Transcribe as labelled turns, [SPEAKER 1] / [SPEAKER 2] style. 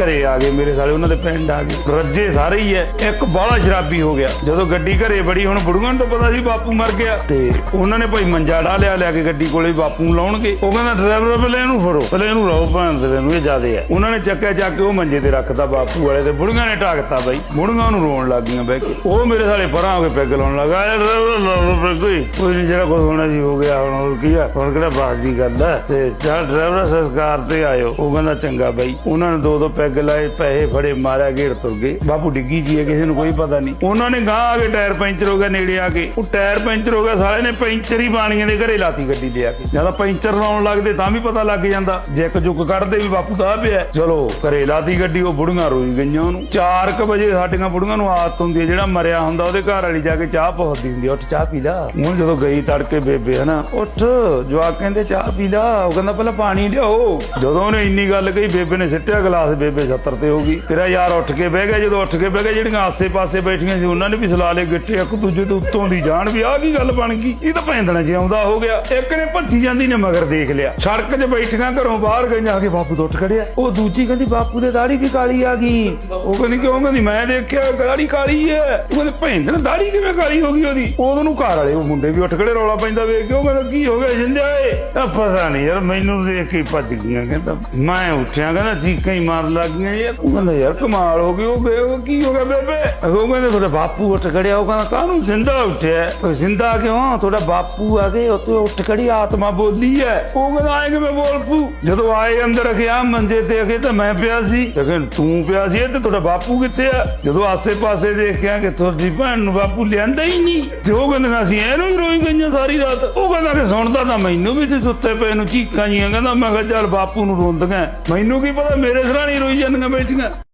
[SPEAKER 1] ਘਰੇ ਆ ਗਏ, ਮੇਰੇ ਸਾਲੇ, ਉਹਨਾਂ ਦੇ ਪਿੰਡ ਆ ਗਏ। ਰੱਜੇ ਸਾਰੇ ਹੀ ਐ। ਇੱਕ ਬਾਹਲਾ ਸ਼ਰਾਬੀ ਹੋ ਗਿਆ। ਜਦੋਂ ਗੱਡੀ ਘਰੇ ਬੜੀ, ਹੁਣ ਬੁੜੂਆਂ ਨੂੰ ਤਾਂ ਪਤਾ ਸੀ ਬਾਪੂ ਮਰ ਗਿਆ। ਤੇ ਉਹਨਾਂ ਨੇ ਭਾਈ ਮੰਜਾ ਢਾ ਲਿਆ ਲਿਆ ਕੇ ਗੱਡੀ ਕੋਲੇ ਬਾਪੂ ਨੂੰ ਲਾਉਣਗੇ। ਉਹ ਕਹਿੰਦਾ, ਡਰਾਈਵਰ, ਪਹਿਲੇ ਇਹਨੂੰ ਫੜੋ, ਪਹਿਲੇ ਇਹਨੂੰ ਲਾਓ ਭਾਂ ਦੇ ਨੂੰ, ਇਹ ਜ਼ਿਆਦੇ ਆ ਉਹਨਾਂ ਨੇ ਚੱਕਿਆ ਚੱਕ ਕੇ ਉਹ ਮੰਜੇ ਤੇ ਰੱਖਤਾ ਬਾਪੂ ਵਾਲੇ ਤੇ। ਬੁੜੀਆਂ ਨੇ ਢਾਕਤਾ ਬਾਈ। ਬੁੜੀਆਂ ਨੂੰ ਰੋਣ ਲੱਗ ਗਈਆਂ ਬਹਿ ਕੇ। ਉਹ ਮੇਰੇ ਸਾਲੇ ਪਰਾਂ ਹੋ ਕੇ ਪੈਗ ਲਾਉਣ ਲੱਗਾ। ਡਰਾਈਵਰ ਲਾਉਣ ਪੈਗ ਕੋਈ। ਨਹੀਂ ਜਿਹੜਾ ਕੁਝ ਹੋਣਾ ਜੀ ਹੋ ਗਿਆ, ਹੁਣ ਹੋਰ ਕੀ ਆ? ਹੁਣ ਕਿਹੜਾ ਬਾਤ ਦੀ ਗੱਲ ਹੈ ਤੇ ਚੱਲ ਡਰਾਈਵਰ, ਸੰਸਕਾਰ ਤੇ ਆਇਓ। ਉਹ ਕਹਿੰਦਾ, ਚੰਗਾ ਬਾਈ। ਉਹਨਾਂ ਨੇ ਦੋ ਦੋ ਪੈਗ ਲਾਏ ਪੈਸੇ ਫੜੇ ਮਾਰਿਆ ਗੇੜ ਤੁਰ ਗਏ। ਬਾਪੂ ਡਿੱਗੀ ਜੀ ਹੈ ਕਿਸੇ ਨੂੰ ਕੋਈ ਪਤਾ ਨਹੀਂ। ਉਹਨਾਂ ਨੇ ਗਾਂ ਆ ਕੇ ਟਾਇਰ ਪੈਂਚਰ ਹੋ ਗਿਆ ਨੇੜੇ ਆ ਕੇ। ਉਹ ਟਾਇਰ ਪੈਂਚਰ ਹੋ ਗਿਆ ਸਾਲੇ ਨੇ ਪੈਂਚਰ ਹੀ ਬਾਣੀਆਂ ਦੇ ਘਰੇ ਲਾਤੀ ਗੱਡੀ ਲਿਆ ਕੇ। ਜਦੋਂ ਪੈਂਚਰ ਲਾਉਣ ਲੱਗਦੇ ਤਾਂ ਵੀ ਪਤਾ ਲੱਗ ਜਾਂਦਾ। ਜਿੱਕ ਜੁਕ ਕੱਢਦੇ ਵੀ ਬਾਪੂ ਦਾ ਪਿਆ। ਚਲੋ ਘਰੇ ਲਾਤੀ ਗੱਡੀ ਉਹ ਬੁੜੀਆਂ ਰੋਈ ਗਈਆਂ ਉਹਨੂੰ। 4:00 ਵਜੇ ਸਾਡੀਆਂ ਬੁੜੀਆਂ ਨੂੰ ਆਦਤ ਹੁੰਦੀ ਹੈ ਜਿਹੜਾ ਮਰਿਆ ਹੁੰਦਾ ਉਹਦੇ ਘਰ ਵਾਲੀ ਜਾ ਕੇ ਚਾਹ ਪਹੁੰਚਦੀ ਹੁੰਦੀ ਆ, ਉੱਠ ਚਾਹ ਪੀ ਲਾ। ਹੁਣ ਜਦੋਂ ਗਈ ਤੜਕੇ ਬੇਬੇ ਹਨਾ ਉੱਠ ਜਵਾਕ ਕਹਿੰਦੇ ਚਾਹ ਪੀ ਲਾ। ਉਹ ਕਹਿੰਦਾ ਪਹਿਲਾਂ ਪਾਣੀ ਲਿਆਓ। ਜਦੋਂ ਉਹਨੇ ਇੰਨੀ ਗੱਲ ਕਹੀ ਬੇਬੇ ਨੇ ਸਿੱਟਿਆ ਗਲਾਸ ਬੇਬੇ 70 ਤੇ ਹੋ ਗਈ। ਤੇਰਾ ਯਾਰ ਉੱਠ ਕੇ ਬਹਿ ਗਿਆ, ਜਦੋਂ ਉੱਠ ਕੇ ਬਹਿ ਗਿਆ, ਜਿਹੜੀਆਂ ਆਸੇ-ਪਾਸੇ ਬੈਠੀਆਂ ਸੀ, ਉਹਨਾਂ ਨੇ ਵੀ ਸਲਾਹ ਲਏ ਗਿੱਟੇ ਇੱਕ ਦੂਜੇ ਦੇ ਉੱਤੋਂ ਦੀ ਜਾਣ ਵੀ ਆਹ ਕੀ ਗੱਲ ਬਣ ਗਈ। ਇਹ ਤਾਂ ਪੈਂਦਣਾ ਜਿਉਂਦਾ ਹੋ ਗਿਆ। ਇੱਕ ਨੇ ਭੱਜੀ ਜਾਂਦੀ ਨੇ ਮਗਰ ਦੇਖ ਲਿਆ। ਸੜਕ 'ਚ ਬੈਠੀਆਂ, ਘਰੋਂ ਬਾਹਰ ਗਈਆਂ, ਆ ਕੇ ਬਾਪੂ ਤੋਂ ਉੱਠ ਖੜਿਆ। ਉਹ ਦੂਜੀ ਕਹਿੰਦੀ, ਬਾਪੂ ਦੇ ਦਾੜੀ ਕੀ ਕਾਲੀ ਆ ਗਈ। ਉਹ ਕਹਿੰਦੀ, ਕਿਉਂ? ਕਹਿੰਦੀ, ਮੈਂ ਦੇਖਿਆ, ਦਾੜੀ ਕਾਲੀ ਹੈ ਉਹ ਕਹਿੰਦੇ, ਭੈਣ ਦਾੜੀ ਕਿਵੇਂ ਕਾਲੀ ਹੋ ਗਈ ਉਹਦੀ? ਉਹਨੂੰ ਘਰ ਵਾਲੇ, ਉਹ ਮੁੰਡੇ ਵੀ ਉੱਠ ਖੜੇ, ਰੌਲਾ ਪੈਂਦਾ ਵੇਖ ਕੇ। ਉਹ ਕਹਿੰਦਾ, ਕੀ ਹੋ ਗਿਆ ਜਿੰਦਿਆ ਏ? ਪਤਾ ਨਹੀਂ ਯਾਰ, ਮੈਨੂੰ ਦੇਖ ਕੇ ਭੱਜ ਗਈਆਂ, ਕਹਿੰਦਾ। ਮੈਂ ਉੱਠਿਆ, ਕਹਿੰਦਾ, ਚੀਕਾਂ ਹੀ ਮਾਰ ਲੱਗ ਗਈਆਂ ਯਾਰ ਉਹ ਕਹਿੰਦਾ ਯਾਰ ਕਮਾਲ ਹੋ ਗਈ ਉਹ ਬੇ ਉਹ ਕੀ ਹੋ ਗਿਆ ਬੇਬੇ? ਉਹ ਕਹਿੰਦੇ ਤੁਹਾਡਾ ਬਾਪੂ ਉੱਠ ਖੜਿਆ। ਉਹ ਕਹਿੰਦਾ ਕਾਹਨੂੰ ਜ਼ਿੰਦਾ ਉੱਠਿਆ? ਉਹ ਜ਼ਿੰਦਾ ਕਿਉਂ? ਤੁਹਾਡਾ ਬਾਪੂ ਆ ਗਏ ਉੱਥੇ ਉੱਠ ਖੜੀ ਆਤਮਾ ਬੋਲੀ ਹੈ। ਉਹ ਕਹਿੰਦਾ ਆਏ ਕਿ ਮੈਂ ਬੋਲ ਪੂ ਜਦੋਂ ਆਏ ਅੰਦਰ ਅਖਿਆ ਮੰਜੇ ਤੇ ਅਖੇ ਤਾਂ ਮੈਂ ਪਿਆ ਸੀ। ਲੇਕਿਨ ਤੂੰ ਪਿਆ ਸੀ ਤੇ ਤੁਹਾਡਾ ਬਾਪੂ ਕਿੱਥੇ ਆ? ਜਦੋਂ ਆਸੇ-ਪਾਸੇ ਦੇਖਿਆ ਕਿ ਤੁਹਾਡੀ ਭੈਣ ਨੂੰ ਬਾਪੂ ਲਿਆਂਦਾ ਹੀ ਨਹੀਂ। ਤੇ ਉਹ ਕਹਿੰਦੇ ਅਸੀਂ ਇਹਨੂੰ ਹੀ ਰੋਈ ਗਈਆਂ ਸਾਰੀ ਰਾਤ। ਉਹ ਕਹਿੰਦਾ ਕਿ ਸੁਣਦਾ ਤਾਂ ਮੈਨੂੰ ਵੀ ਸੀ ਸੁੱਤੇ ਪਏ ਨੂੰ ਚੀਕਾਂ ਜੀਆਂ। ਕਹਿੰਦਾ ਮੈਂ ਕਿਹਾ ਚੱਲ ਬਾਪੂ ਨੂੰ ਰੋਂਦੀਆਂ। ਮੈਨੂੰ ਕੀ ਪਤਾ ਮੇਰੇ ਸਰਾਣੀ ਰੋਈ ਜਾਂਦੀਆਂ ਬੈਠੀਆਂ